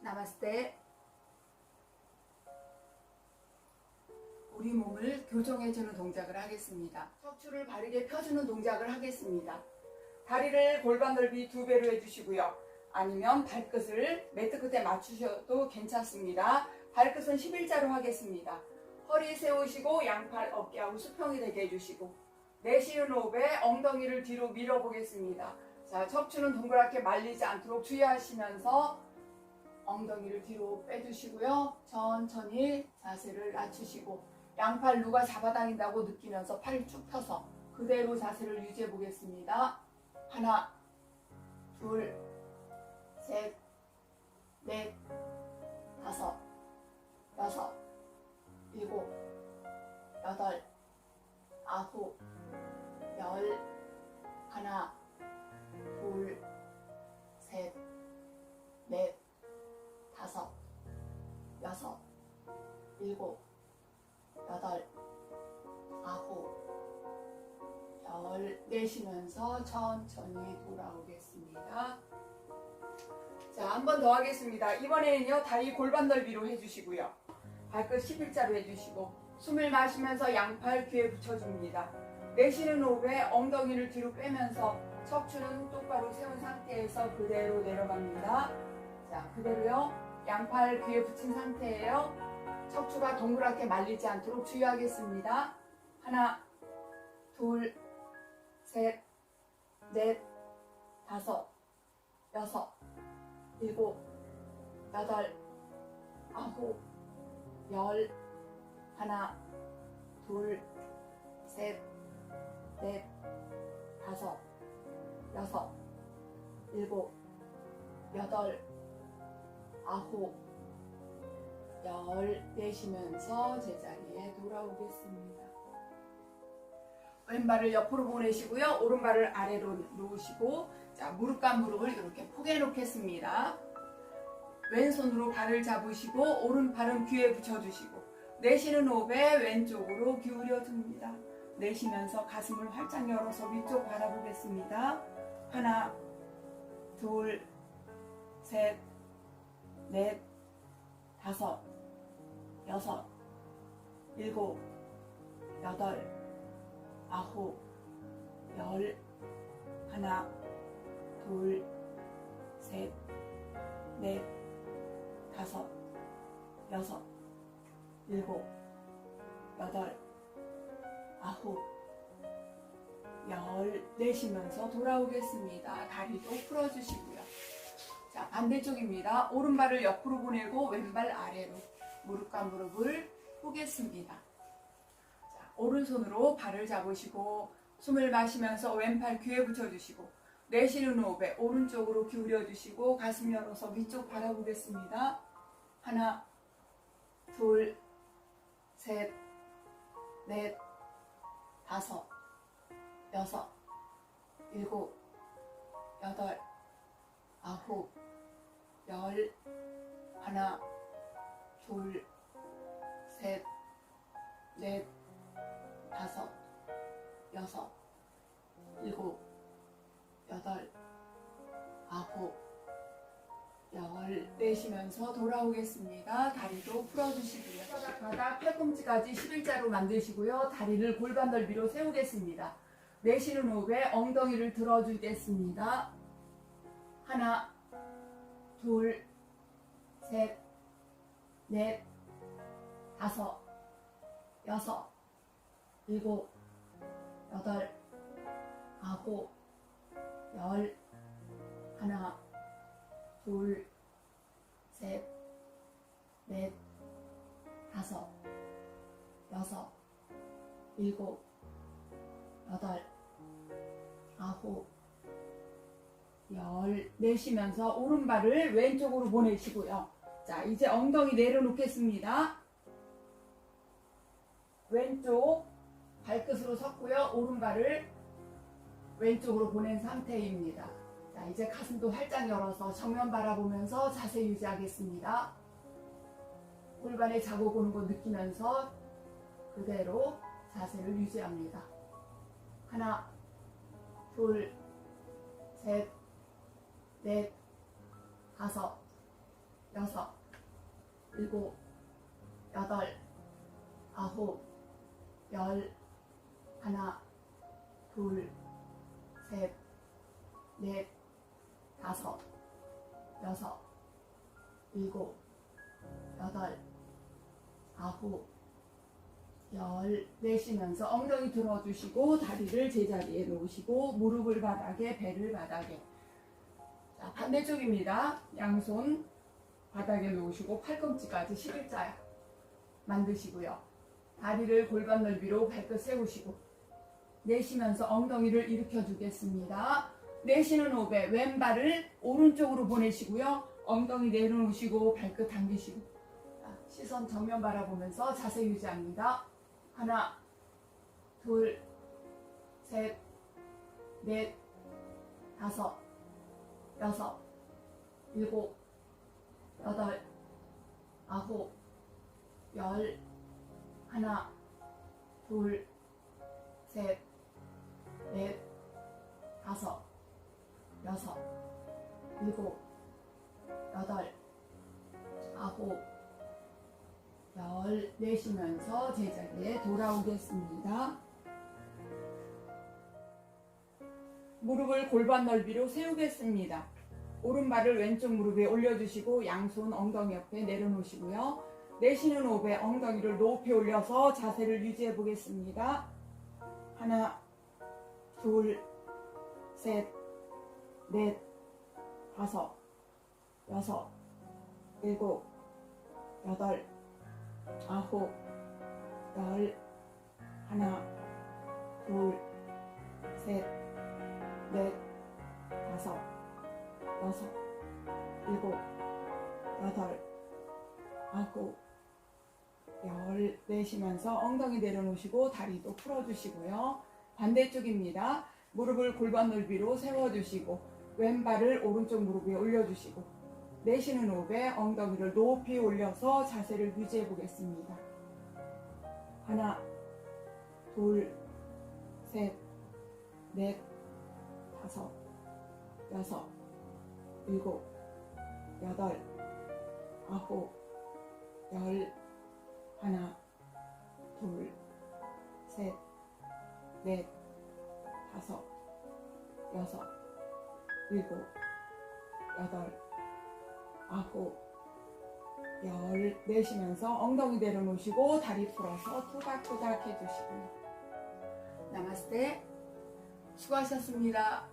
나마스테. 우리 몸을 교정해주는 동작을 하겠습니다. 척추를 바르게 펴주는 동작을 하겠습니다. 다리를 골반 넓이 두 배로 해주시고요. 아니면 발끝을 매트 끝에 맞추셔도 괜찮습니다. 발끝은 11자로 하겠습니다. 허리 세우시고 양팔 어깨하고 수평이 되게 해주시고 내쉬는 호흡에 엉덩이를 뒤로 밀어보겠습니다. 자, 척추는 동그랗게 말리지 않도록 주의하시면서 엉덩이를 뒤로 빼주시고요. 천천히 자세를 낮추시고 양팔 누가 잡아당긴다고 느끼면서 팔을 쭉 펴서 그대로 자세를 유지해 보겠습니다. 하나, 둘, 셋, 넷, 다섯, 여섯, 일곱, 여덟, 아홉, 열, 하나, 둘, 셋, 넷, 일곱, 여덟, 아홉, 열 내쉬면서 천천히 돌아오겠습니다. 자, 한 번 더 하겠습니다. 이번에는요, 다리 골반 넓이로 해주시고요. 발끝 11자로 해주시고, 숨을 마시면서 양팔 귀에 붙여줍니다. 내쉬는 호흡에 엉덩이를 뒤로 빼면서 척추는 똑바로 세운 상태에서 그대로 내려갑니다. 자, 그대로요. 양팔 귀에 붙인 상태예요. 척추가 동그랗게 말리지 않도록 주의하겠습니다. 하나, 둘, 셋, 넷, 다섯, 여섯, 일곱, 여덟, 아홉, 열, 하나, 둘, 셋, 넷, 다섯, 여섯, 일곱, 여덟, 아홉, 열 내쉬면서 제자리에 돌아오겠습니다. 왼발을 옆으로 보내시고요. 오른발을 아래로 놓으시고 자 무릎과 무릎을 이렇게 포개 놓겠습니다. 왼손으로 발을 잡으시고 오른팔은 귀에 붙여주시고 내쉬는 호흡에 왼쪽으로 기울여 줍니다. 내쉬면서 가슴을 활짝 열어서 위쪽 바라보겠습니다. 하나, 둘, 셋, 넷, 다섯, 여섯, 일곱, 여덟, 아홉, 열, 하나, 둘, 셋, 넷, 다섯, 여섯, 일곱, 여덟, 아홉, 열 내쉬면서 돌아오겠습니다. 다리도 풀어주시고요. 자, 반대쪽입니다. 오른발을 옆으로 보내고 왼발 아래로 무릎과 무릎을 포겠습니다. 자, 오른손으로 발을 잡으시고 숨을 마시면서 왼팔 귀에 붙여주시고 내쉬는 호흡에 오른쪽으로 기울여 주시고 가슴 열어서 위쪽 바라보겠습니다. 하나, 둘, 셋, 넷, 다섯, 여섯, 일곱, 여덟, 아홉, 열, 하나, 둘, 셋, 넷, 다섯, 여섯, 일곱, 여덟, 아홉, 열 내쉬면서 돌아오겠습니다. 다리도 풀어주시고요. 바닥 팔꿈치까지 11자로 만드시고요. 다리를 골반 넓이로 세우겠습니다. 내쉬는 호흡에 엉덩이를 들어주겠습니다. 하나, 둘, 셋, 넷, 다섯, 여섯, 일곱, 여덟, 아홉, 열, 하나, 둘, 셋, 넷, 다섯, 여섯, 일곱, 여덟, 아홉, 열 내쉬면서 오른발을 왼쪽으로 보내시고요. 자, 이제 엉덩이 내려놓겠습니다. 왼쪽 발끝으로 섰고요. 오른발을 왼쪽으로 보낸 상태입니다. 자, 이제 가슴도 활짝 열어서 정면 바라보면서 자세 유지하겠습니다. 골반에 자국 오는 거 느끼면서 그대로 자세를 유지합니다. 하나, 둘, 셋, 넷, 다섯, 여섯, 일곱, 여덟, 아홉, 열, 하나, 둘, 셋, 넷, 다섯, 여섯, 일곱, 여덟, 아홉, 열 내쉬면서 엉덩이 들어주시고 다리를 제자리에 놓으시고 무릎을 바닥에 배를 바닥에. 자 반대쪽입니다. 양손 바닥에 놓으시고 팔꿈치까지 11자야 만드시고요. 다리를 골반 넓이로 발끝 세우시고 내쉬면서 엉덩이를 일으켜 주겠습니다. 내쉬는 호흡에 왼발을 오른쪽으로 보내시고요. 엉덩이 내려놓으시고 발끝 당기시고. 자, 시선 정면 바라보면서 자세 유지합니다. 하나, 둘, 셋, 넷, 다섯, 여섯, 일곱, 여덟, 아홉, 열, 하나, 둘, 셋, 넷, 다섯, 여섯, 일곱, 여덟, 아홉, 열 내쉬면서 제자리에 돌아오겠습니다. 무릎을 골반 넓이로 세우겠습니다. 오른발을 왼쪽 무릎에 올려주시고 양손 엉덩이 옆에 내려놓으시고요. 내쉬는 호흡에 엉덩이를 높이 올려서 자세를 유지해 보겠습니다. 하나, 둘, 셋, 넷, 다섯, 여섯, 일곱, 여덟, 아홉, 열, 하나, 둘, 셋, 넷, 다섯, 여섯, 일곱, 여덟, 아홉, 열 내쉬면서 엉덩이 내려놓으시고 다리도 풀어주시고요. 반대쪽입니다. 무릎을 골반 넓이로 세워주시고 왼발을 오른쪽 무릎 위에 올려주시고 내쉬는 호흡에 엉덩이를 높이 올려서 자세를 유지해 보겠습니다. 하나, 둘, 셋, 넷, 다섯, 여섯, 일곱, 여덟, 아홉, 열, 하나, 둘, 셋, 넷, 다섯, 여섯, 일곱, 여덟, 아홉, 열 내쉬면서 엉덩이 내려놓으시고 다리 풀어서 토닥토닥 해주시고요. 나마스테 수고하셨습니다.